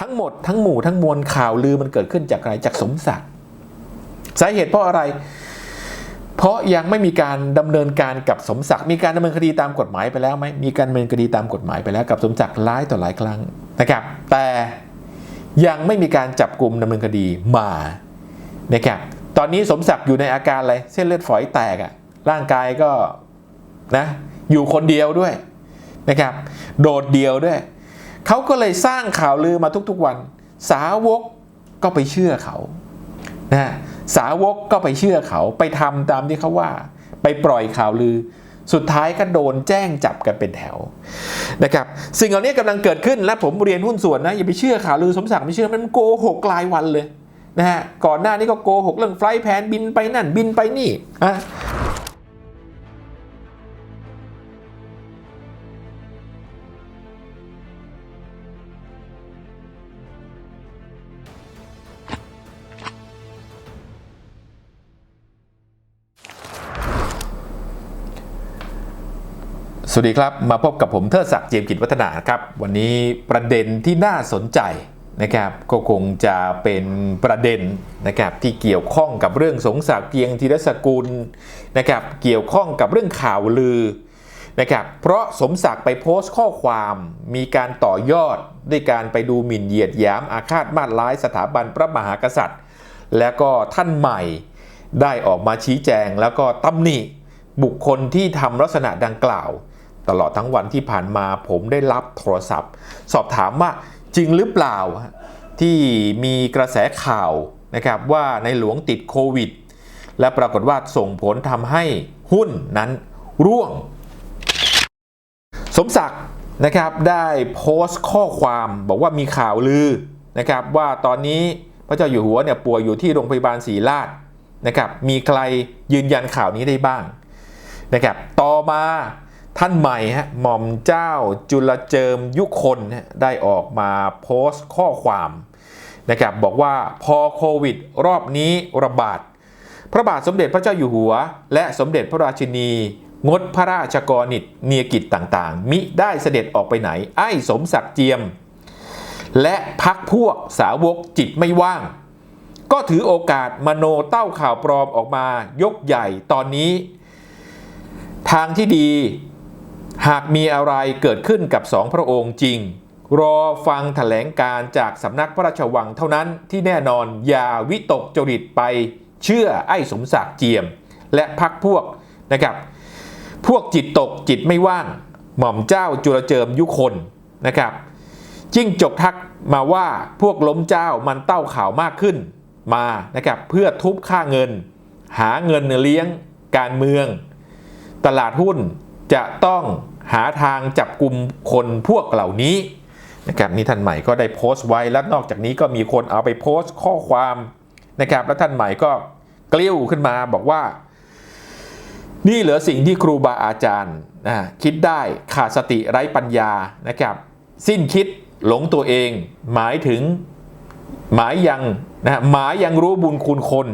ทั้งหมดทั้งหมู่ทั้งมวลข่าวลือมันเกิดขึ้นจากอะไรจากสมศักดิ์สาเหตุเพราะอะไร เพราะยังไม่มีการดำเนินการกับสมศักดิ์มีการดำเนินคดีตามกฎหมายไปแล้วไหมมีการดำเนินคดีตามกฎหมายไปแล้วกับสมศักดิ์หลายต่อหลายครั้งนะครับ แต่ยังไม่มีการจับกลุ่มดำเนินคดีมานะครับตอนนี้สมศักดิ์อยู่ในอาการอะไรเส้นเลือดฝอยแตกอะร่างกายก็นะอยู่คนเดียวด้วยนะครับ โดดเดียวด้วย เขาก็เลยสร้างข่าวลือมาทุกๆวัน สาวกก็ไปเชื่อเขานะสาวกก็ไปเชื่อเขาไปทำตามที่เขาว่า ไปปล่อยข่าวลือ สุดท้ายก็โดนแจ้งจับกันเป็นแถวนะครับสิ่งเหล่านี้กำลังเกิดขึ้นและผมเรียนหุ้นส่วนนะอย่าไปเชื่อข่าวลือสมศักดิ์ไม่เชื่อมันโกหกรายวันเลยนะฮะก่อนหน้านี้ก็โกหกเรื่องไฟล์แพนบินไปนั่นบินไปนี่อะ สวัสดีครับ มาพบกับผมเทิดศักดิ์เจียมกิจวัฒนาครับ วันนี้ประเด็นที่น่าสนใจนะครับก็คงจะเป็นประเด็นนะครับที่เกี่ยวข้องกับเรื่องสงศักเกียงธีรสกุลนะครับเกี่ยวข้องกับเรื่องข่าวลือนะครับเพราะสมศักดิ์ไปโพสต์ข้อความมีการต่อยอดด้วยการไปดูหมิ่นเหยียดหยามอาฆาตมาตร้ายสถาบันพระมหากษัตริย์ แล้วก็ท่านใหม่ได้ออกมาชี้แจงแล้วก็ตำหนิบุคคลที่ทำลักษณะดังกล่าว ตลอดทั้งวันที่ผ่านมาผมได้รับโทรศัพท์ สอบถามว่าจริงหรือเปล่า ที่มีกระแสข่าวนะครับว่าในหลวงติดโควิด และปรากฏว่าส่งผลทำให้หุ้นนั้นร่วง สมศักดิ์นะครับได้โพสต์ข้อความบอกว่ามีข่าวลือนะครับว่าตอนนี้พระเจ้าอยู่หัวเนี่ยป่วยอยู่ที่โรงพยาบาลศรีราชนะครับมีใครยืนยันข่าวนี้ได้บ้างนะครับต่อมา ท่านใหม่ฮะหม่อมเจ้าจุลเจิมยุคนได้ออกมาโพสต์ข้อความนะครับบอกว่าพอโควิด รอบนี้ระบาด พระบาทสมเด็จพระเจ้าอยู่หัว และสมเด็จพระราชินี งดพระราชกรณียเนียกิจต่างๆ มิได้เสด็จออกไปไหน ไอ้สมศักดิ์เจียม และพักพวกสาวกจิตไม่ว่าง ก็ถือโอกาสมโนเต้าข่าวปลอมออกมายกใหญ่ตอนนี้ ทางที่ดี หากมีอะไรเกิดขึ้นกับสองพระองค์จริง รอฟังแถลงการจากสำนักพระราชวังเท่านั้นที่แน่นอนอย่าวิตกจริตไปเชื่อไอ้สมศักดิ์เจียม และพักพวกนะครับ พวกจิตตกจิตไม่ว่าง หม่อมเจ้าจุลเจิมยุคนนะครับจิ้งจกทักมาว่าพวกล้มเจ้ามันเต้าข่าวมากขึ้นมานะครับเพื่อทุบค่าเงิน หาเงินเลี้ยงการเมือง ตลาดหุ้นจะต้อง หาทางจับกลุ่มคนพวกเหล่านี้นะครับนี่ท่านใหม่ก็ได้โพสต์ไว้แล้วนอกจากนี้ก็มีคนเอาไปโพสต์ข้อความนะครับแล้วท่านใหม่ก็กลิ้วขึ้นมาบอกว่า นี่เหลือสิ่งที่ครูบาอาจารย์นะคิดได้ขาดสติไร้ปัญญานะครับ สิ้นคิดหลงตัวเอง หมายถึงหมายยังนะหมายยังรู้บุญคุณคน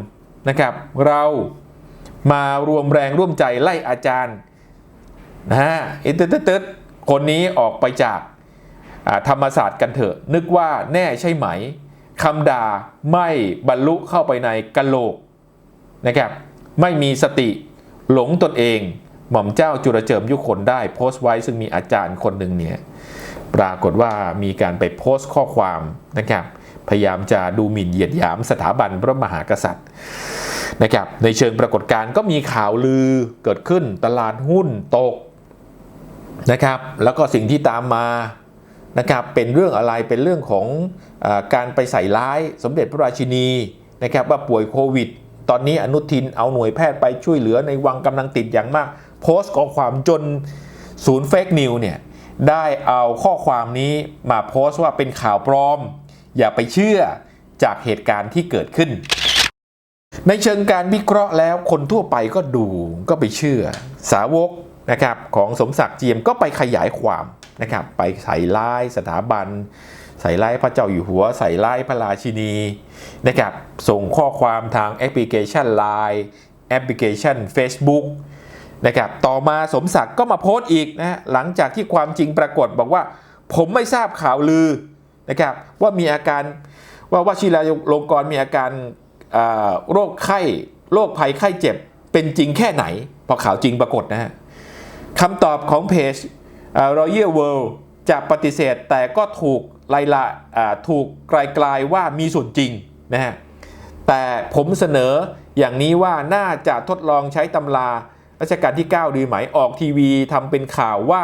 นะครับ เรามารวมแรงร่วมใจไล่อาจารย์ นะฮะอิตดดคนนี้ออกไปจากธรรมศาสตร์กันเถอะ นึกว่าแน่ใช่ไหมคำด่าไม่บรรลุเข้าไปในกะโหลกนะครับไม่มีสติหลงตนเอง หม่อมเจ้าจุลเจิมยุคนได้โพสต์ไว้ซึ่งมีอาจารย์คนหนึ่งเนี่ยปรากฏว่ามีการไปโพสต์ข้อความนะครับพยายามจะดูหมิ่นเหยียดหยามสถาบันพระมหากษัตริย์นะครับในเชิงปรากฏการณ์ก็มีข่าวลือเกิดขึ้นตลาดหุ้นตก นะครับ แล้วก็สิ่งที่ตามมานะครับเป็นเรื่องอะไรเป็นเรื่องของอการไปใส่ร้ายสมเด็จพระราชินีนะครับว่าป่วยโควิด ตอนนี้อนุทินเอาหน่วยแพทย์ไปช่วยเหลือในวังกำลังติดอย่างมาก โพสต์ข้อความจนศูนย์เฟกนิวเนี่ยได้เอาข้อความนี้มาโพสต์ว่าเป็นข่าวปลอม อย่าไปเชื่อจากเหตุการณ์ที่เกิดขึ้น ในเชิงการวิเคราะห์แล้วคนทั่วไปก็ดูก็ไปเชื่อ สาวก นะครับของสมศักดิ์เจียมก็ไปขยายความนะครับไปใส่ร้ายสถาบัน ใส่ร้ายพระเจ้าอยู่หัว ใส่ร้ายพระราชินีนะครับส่งข้อความทางแอปพลิเคชัน Line แอปพลิเคชัน Facebook นะครับต่อมาสมศักดิ์ก็มาโพสต์อีกนะหลังจากที่ความจริงปรากฏบอกว่า ผมไม่ทราบข่าวลือนะครับว่ามีอาการว่าวชิลาลงกรมีอาการโรคไข้โรคภัยไข้เจ็บเป็นจริงแค่ไหน พอข่าวจริงปรากฏนะฮะ คำตอบของเพจรอยัลเวิลด์จะปฏิเสธแต่ก็ถูกไลละถูกไกลๆว่ามีส่วนจริงนะฮะแต่ผมเสนออย่างนี้ว่าน่าจะทดลองใช้ตำรารัชกาลที่ 9 ดีไหมออกทีวีทำเป็นข่าวว่า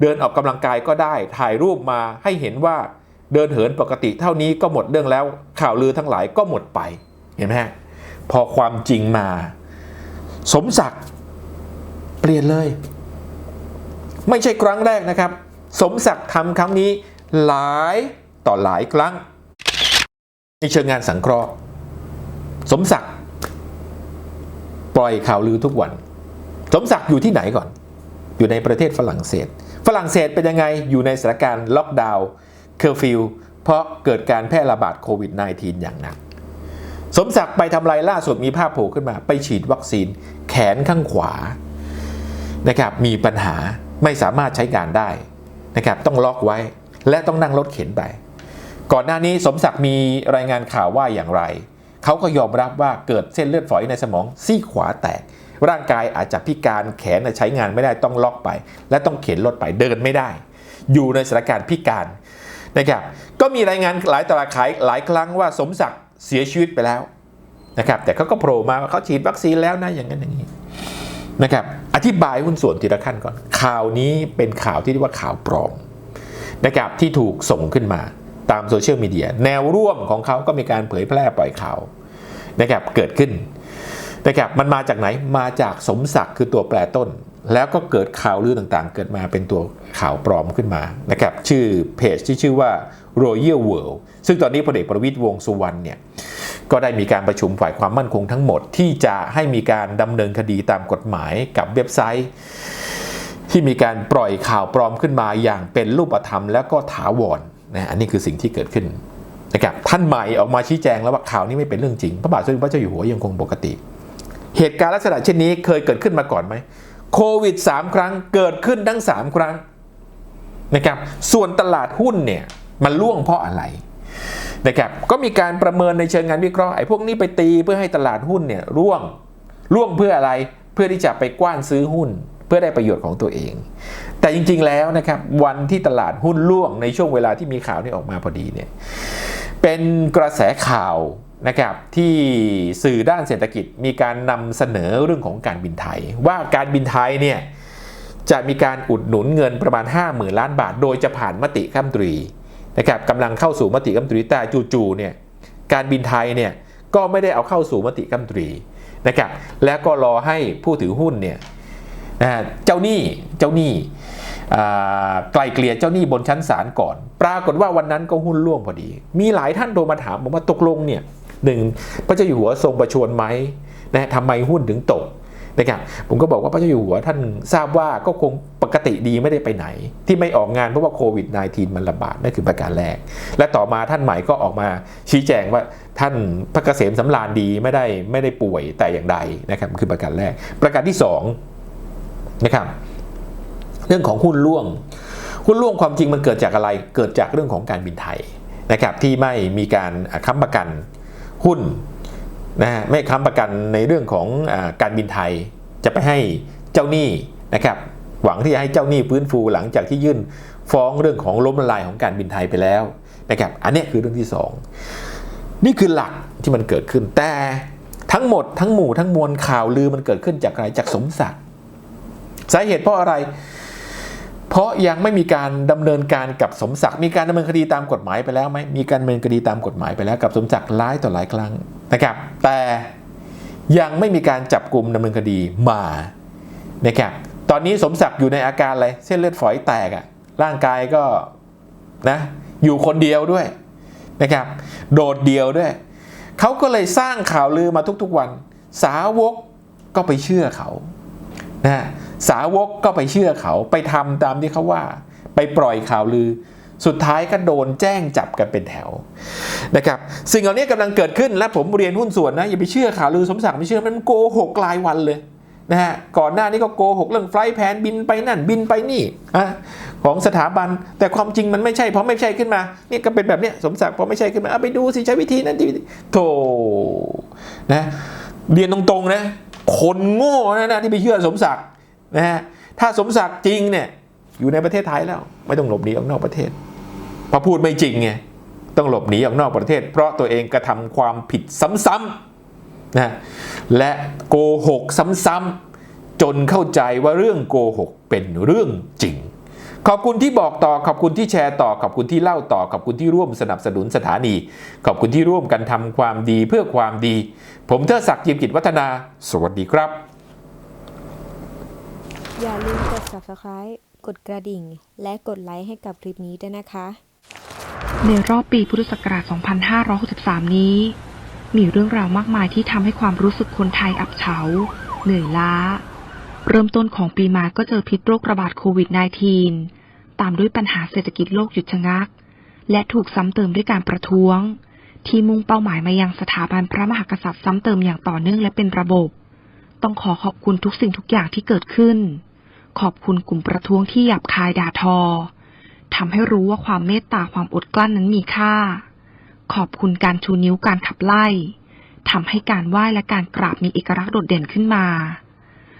เดินออกกำลังกายก็ได้ถ่ายรูปมาให้เห็นว่าเดินเหินปกติเท่านี้ก็หมดเรื่องแล้วข่าวลือทั้งหลายก็หมดไปเห็นไหมฮะพอความจริงมา สมศักดิ์เปลี่ยนเลย ไม่ใช่ครั้งแรกนะครับ สมศักดิ์ทำครั้งนี้หลายต่อหลายครั้ง ในเชิงงานสังเคราะห์ สมศักดิ์ปล่อยข่าวลือทุกวัน สมศักดิ์อยู่ที่ไหนก่อน อยู่ในประเทศฝรั่งเศส ฝรั่งเศสเป็นยังไงอยู่ในสถานการณ์ล็อกดาวน์เคอร์ฟิวเพราะเกิดการแพร่ระบาดโควิด -19 อย่างหนักสมศักดิ์ไปทำลายล่าสุดมีภาพโผล่ขึ้นมา ไปฉีดวัคซีนแขนข้างขวานะครับมีปัญหา ไม่สามารถใช้การได้นะครับต้องล็อกไว้และต้องนั่งรถเข็นไป ก่อนหน้านี้สมศักดิ์มีรายงานข่าวว่าอย่างไร เขาก็ยอมรับว่าเกิดเส้นเลือดฝอยในสมองซี่ขวาแตก ร่างกายอาจจะพิการแขนใช้งานไม่ได้ต้องล็อกไป และต้องเข็นรถไปเดินไม่ได้ อยู่ในสถานการณ์พิการนะครับก็มีรายงานหลายตลาดขายหลายครั้งว่าสมศักดิ์เสียชีวิตไปแล้วนะครับแต่เขาก็โผล่มาว่าเขาฉีดวัคซีนแล้วนะอย่างนั้นอย่างนี้ นะครับอธิบายหุ้นส่วนทีละขั้นก่อน ข่าวนี้เป็นข่าวที่เรียกว่าข่าวปลอมนะครับที่ถูกส่งขึ้นมาตามโซเชียลมีเดียแนวร่วมของเขาก็มีการเผยแพร่ปล่อยข่าวนะครับเกิดขึ้นนะครับมันมาจากไหนมาจากสมศักดิ์คือตัวแปรต้น แล้วก็เกิดข่าวลือต่างๆ เกิดมาเป็นตัวข่าวปลอมขึ้นมานะครับชื่อเพจที่ชื่อว่า Royal World ซึ่งตอนนี้พลเอกประวิตยวงษ์สุวรรณเนี่ย ก็ได้มีการประชุมฝ่ายความมั่นคงทั้งหมดที่จะให้มีการดำเนินคดีตามกฎหมายกับเว็บไซต์ ที่มีการปล่อยข่าวปลอมขึ้นมาอย่างเป็นรูปธรรมแล้วก็ถาวรนะอันนี้คือสิ่งที่เกิดขึ้นนะครับท่านใหม่ออกมาชี้แจงแล้วว่าข่าวนี้ไม่เป็นเรื่องจริง พระบาทสมเด็จพระเจ้าอยู่หัวยังคงปกติ เหตุการณ์ลักษณะเช่นนี้เคยเกิดขึ้นมาก่อนไหมโควิด 3 ครั้งเกิดขึ้นทั้ง 3 ครั้งนะครับส่วนตลาดหุ้นเนี่ยมันล่วงเพราะอะไร นะครับก็มีการประเมินในเชิงงานวิเคราะห์ไอ้พวกนี้ไปตีเพื่อให้ตลาดหุ้นเนี่ยร่วงร่วงเพื่ออะไรเพื่อที่จะไปกว้านซื้อหุ้น เพื่อได้ประโยชน์ของตัวเอง แต่จริงๆแล้วนะครับวันที่ตลาดหุ้นร่วงในช่วงเวลาที่มีข่าวนี้ออกมาพอดีเนี่ยเป็นกระแสข่าวนะครับที่สื่อด้านเศรษฐกิจมีการนำเสนอเรื่องของการบินไทย ว่าการบินไทยเนี่ยจะมีการอุดหนุนเงินประมาณ 5 0,000 ล้านบาท โดยจะผ่านมติข้ามตรี นะครับกำลังเข้าสู่มติข้ามตรีแต่จู่ๆเนี่ยการบินไทยเนี่ยก็ไม่ได้เอาเข้าสู่มติข้ามตรีนะครับแล้วก็รอให้ผู้ถือหุ้นเนี่ยนะเจ้าหนี้เจ้าหนี้ไกลเกลี่ยเจ้าหนี้บนชั้นศาลก่อน ปรากฏว่าวันนั้นก็หุ้นร่วงพอดี มีหลายท่านโทรมาถามผมว่าตกลงเนี่ยหนึ่งพระเจ้าอยู่หัวทรงประชวรไหมนะทำไมหุ้นถึงตก นะครับผมก็บอกว่าพระเจ้าอยู่หัวท่านทราบว่าก็คงปกติดีไม่ได้ไปไหน ที่ไม่ออกงานเพราะว่าโควิด -19 มันระบาดนั่นคือประการแรก และต่อมาท่านใหม่ก็ออกมาชี้แจงว่าท่านพระเกษมสำราญดีไม่ได้ไม่ได้ป่วยแต่อย่างใดนะครับคือประการแรก ประการที่2นะครับเรื่องของหุ้นร่วง หุ้นร่วงความจริงมันเกิดจากอะไรเกิดจากเรื่องของการบินไทยนะครับที่ไม่มีการค้ำประกันหุ้น นะไม่ค้ำประกันในเรื่องของอการบินไทยจะไปให้เจ้าหนี้นะครับหวังที่จะให้เจ้าหนี้ฟื้นฟูหลังจากที่ยื่นฟ้องเรื่องของล้มละลายของการบินไทยไปแล้วนะครับอันนี้คือเรื่องที่ 2 นี่คือหลักที่มันเกิดขึ้นแต่ทั้งหมดทั้งหมู่ทั้งมวลข่าวลือมันเกิดขึ้นจากอะไรจากสมศักดิ์สาเหตุเพราะอะไร เพราะยังไม่มีการดำเนินการกับสมศักดิ์มีการดำเนินคดีตามกฎหมายไปแล้วไหมมีการดำเนินคดีตามกฎหมายไปแล้วกับสมศักดิ์หลายต่อหลายครั้ง นะครับแต่ยังไม่มีการจับกลุ่มดำเนินคดีมานะครับตอนนี้สมศักดิ์อยู่ในอาการอะไรเส้นเลือดฝอยแตกอะร่างกายก็นะอยู่คนเดียวด้วยนะครับโดดเดียวด้วย เขาก็เลยสร้างข่าวลือมาทุกๆวัน สาวกก็ไปเชื่อเขานะสาวกก็ไปเชื่อเขาไปทำตามที่เขาว่า ไปปล่อยข่าวลือ สุดท้ายก็โดนแจ้งจับกันเป็นแถวนะครับสิ่งเหล่านี้กำลังเกิดขึ้นและผมเรียนหุ้นส่วนนะอย่าไปเชื่อข่าวลือสมศักดิ์ไม่เชื่อมันโกหกรายวันเลยนะฮะก่อนหน้านี้ก็โกหกเรื่องไฟล์แผนบินไปนั่นบินไปนี่อะของสถาบันแต่ความจริงมันไม่ใช่เพราะไม่ใช่ขึ้นมาเนี่ยก็เป็นแบบเนี้ยสมศักดิ์พอไม่ใช่ขึ้นมาเอาไปดูสิใช้วิธีนั้นที่โธ่นะเรียนตรงๆนะคนโง่นะนะที่ไปเชื่อสมศักดิ์นะฮะถ้าสมศักดิ์จริงเนี่ยอยู่ในประเทศไทยแล้ว ไม่ต้องหลบหนีออกนอกประเทศ พอพูดไม่จริงไงต้องหลบหนีออกนอกประเทศ เพราะตัวเองกระทำความผิดซ้ำๆนะและโกหกซ้ำๆจนเข้าใจว่าเรื่องโกหกเป็นเรื่องจริง ขอบคุณที่บอกต่อขอบคุณที่แชร์ต่อขอบคุณที่เล่าต่อขอบคุณที่ร่วมสนับสนุนสถานี ขอบคุณที่ร่วมกันทำความดีเพื่อความดี ผมเทดศักดิ์เจียมกิจวัฒนา สวัสดีครับ อย่าลืมกด subscribe กดกระดิ่ง และกดไลค์ให้กับคลิปนี้ด้วยนะคะ ในรอบปีพุทธศักราช 2563 นี้ มีเรื่องราวมากมายที่ทำให้ความรู้สึกคนไทยอับเฉา เหนื่อยล้า เริ่มต้นของปีมาก็เจอพิษโรคระบาดโควิด -19 ตามด้วยปัญหาเศรษฐกิจโลกหยุดชะงัก และถูกซ้ำเติมด้วยการประท้วง ที่มุ่งเป้าหมายมายังสถาบันพระมหากษัตริย์ซ้ำเติมอย่างต่อเนื่องและเป็นระบบ ต้องขอขอบคุณทุกสิ่งทุกอย่างที่เกิดขึ้น ขอบคุณกลุ่มประท้วงที่หยาบคายด่าทอ ทำให้รู้ว่าความเมตตาความอดกลั้นนั้นมีค่า ขอบคุณการชูนิ้วการขับไล่ทำให้การไหว้และการกราบมีเอกลักษณ์โดดเด่นขึ้นมา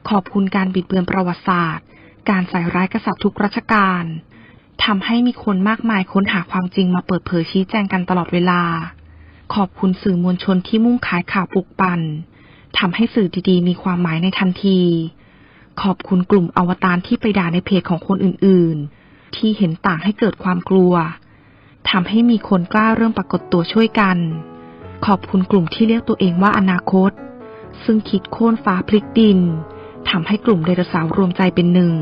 ขอบคุณการบิดเบือนประวัติศาสตร์ การใส่ร้ายกษัตริย์ทุกรัชกาลทำให้มีคนมากมายค้นหาความจริงมาเปิดเผยชี้แจงกันตลอดเวลา ขอบคุณสื่อมวลชนที่มุ่งขายข่าวปลุกปั่นทำให้สื่อดีๆ มีความหมายในทันที ขอบคุณกลุ่มอวตารที่ไปด่าในเพจของคนอื่นๆ ที่เห็นต่างให้เกิดความกลัวทำให้มีคนกล้าเริ่มปรากฏตัวช่วยกัน ขอบคุณกลุ่มที่เรียกตัวเองว่าอนาคต ซึ่งคิดโค่นฟ้าพลิกดินทำให้กลุ่มไดโนเสาร์รวมใจเป็นหนึ่ง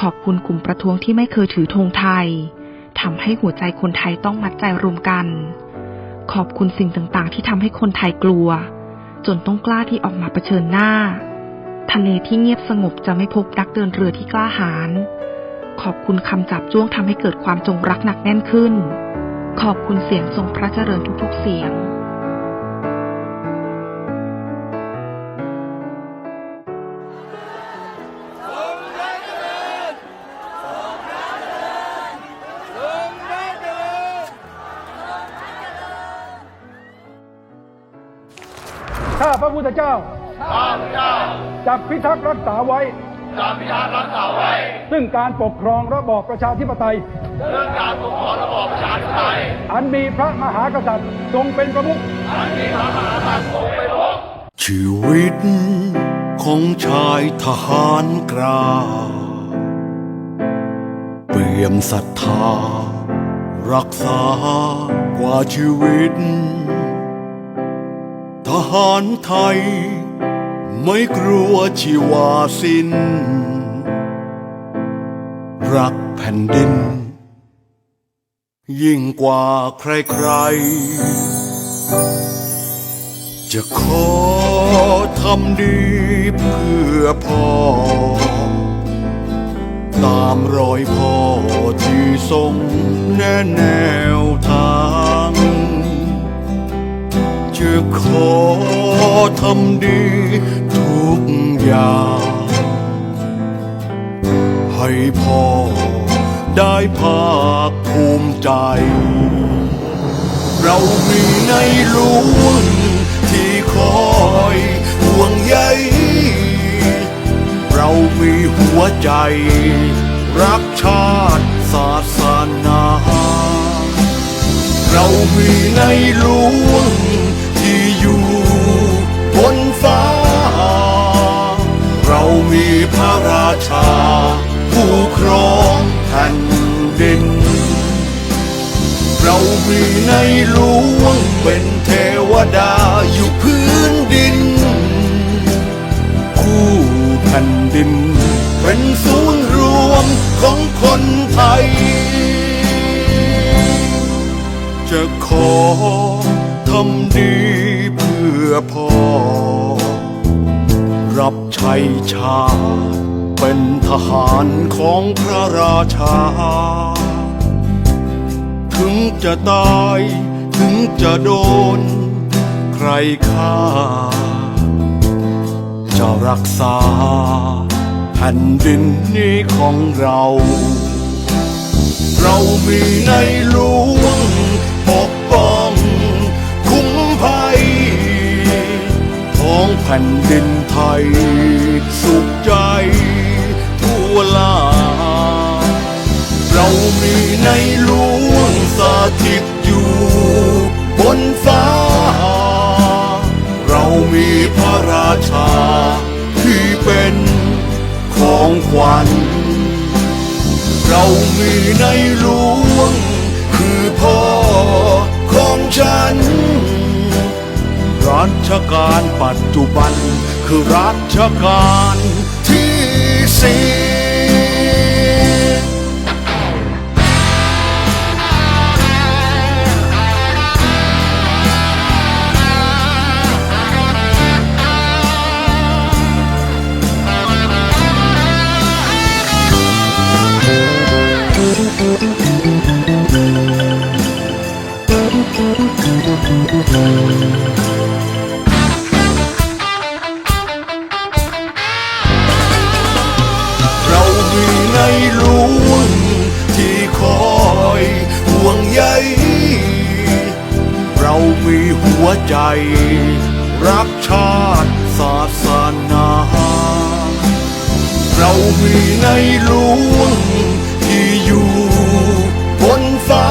ขอบคุณกลุ่มประท้วงที่ไม่เคยถือธงไทยทำให้หัวใจคนไทยต้องมัดใจรวมกัน ขอบคุณสิ่งต่างๆ ที่ทำให้คนไทยกลัว จนต้องกล้าที่ออกมาเผชิญหน้า ทะเลที่เงียบสงบจะไม่พบนักเดินเรือที่กล้าหาญ ขอบคุณคำจับจ้วงทำให้เกิดความจงรักหนักแน่นขึ้น ขอบคุณเสียงทรงพระเจริญทุกๆเสียงข้าพระพุทธเจ้าจะพิทักษ์รักษาไว้จะพิทักษ์รักษาไว้ ซึ่งการปกครองระบอบประชาธิปไตย เรื่องการปกครองระบอบประชาธิปไตย อันมีพระมหากษัตริย์ทรงเป็นประมุข อันมีพระมหากษัตริย์ทรงเป็นประมุข ชีวิตของชายทหารกล้าเปี่ยมศรัทธา รักษากว่าชีวิต ทหารไทย ไม่กลัวชีวาสิน้น รักแผ่นดิน ยิ่งกว่าใครๆ จะขอทำดีเพื่อพ่อ ตามรอยพ่อที่ทรงแนแนวทางจะขอทำดีทุกอย่าง พ่อ ได้ภาคภูมิใจ เรามีในหลวงที่คอยห่วงใยเรามีหัวใจ รักชาติศาสนา เรามีในหลวงที่อยู่บนฟ้า เรามีพระราชา ผู้ครองแผ่นดิน เรามีในหลวงเป็นเทวดาอยู่พื้นดิน คู่แผ่นดิน เป็นศูนย์รวมของคนไทย จะขอทำดีเพื่อพ่อรับใช้ชาติเป็น ทหารของพระราชา ถึงจะตายถึงจะโดน ใครฆ่า จะรักษาแผ่นดินนี้ของเรา เรามีในหลวงปกป้อง คุ้มภัย ของแผ่นดินไทยสุขใจ ลาเรามีในหลวงสถิตอยู่ บนฟ้า เรามีพระราชา ที่เป็นของขวัญ เรามีในหลวง คือพ่อของฉันรัชกาลปัจจุบัน คือรัชกาลที่สี่ รักชาติศาสนา เรามีในหลวงที่อยู่บนฟ้า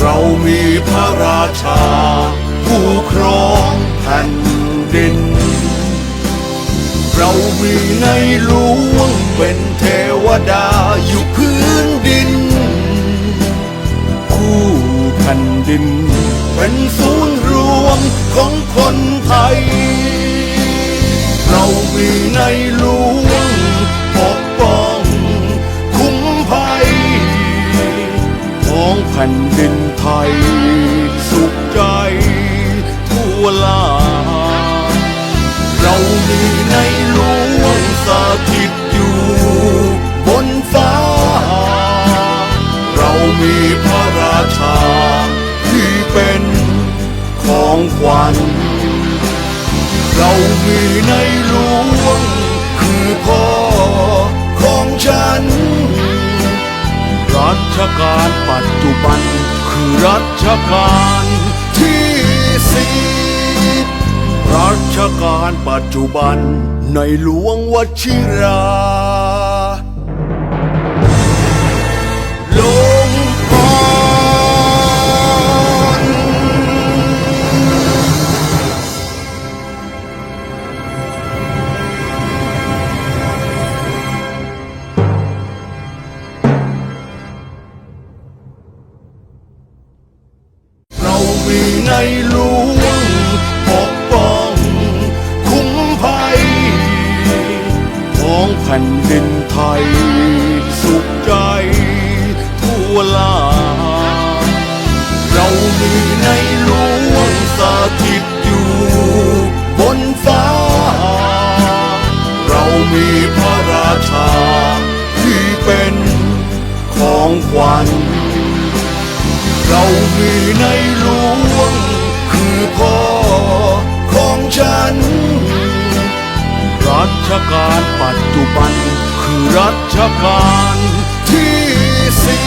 เรามีพระราชา ผู้ครองแผ่นดิน เรามีในหลวงเป็นเทวดาอยู่พื้นดิน แผ่นดิน เป็นศูนย์รวมของคนไทย เรามีในหลวงปกป้อง คุ้มภัย ของแผ่นดินไทย สุขใจทั่วลา เรามีในหลวงสถิตอยู่บนฟ้า เรามีพระราชา ของขวัญ เรามีในหลวงคือพ่อของฉัน รัชกาลปัจจุบัน คือรัชกาลที่สี่รัชกาลปัจจุบันในหลวงวชิรา แผ่นดินไทย สุขใจทั่วลา เรามีในหลวงสถิตอยู่บนฟ้า เรามีพระราชาที่เป็นของขวัญ เรามีในหลวง การปัจจุบัน คือรัชกาลที่สิ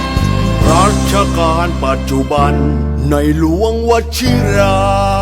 บรัชกาลปัจจุบันในหลวงวชิรา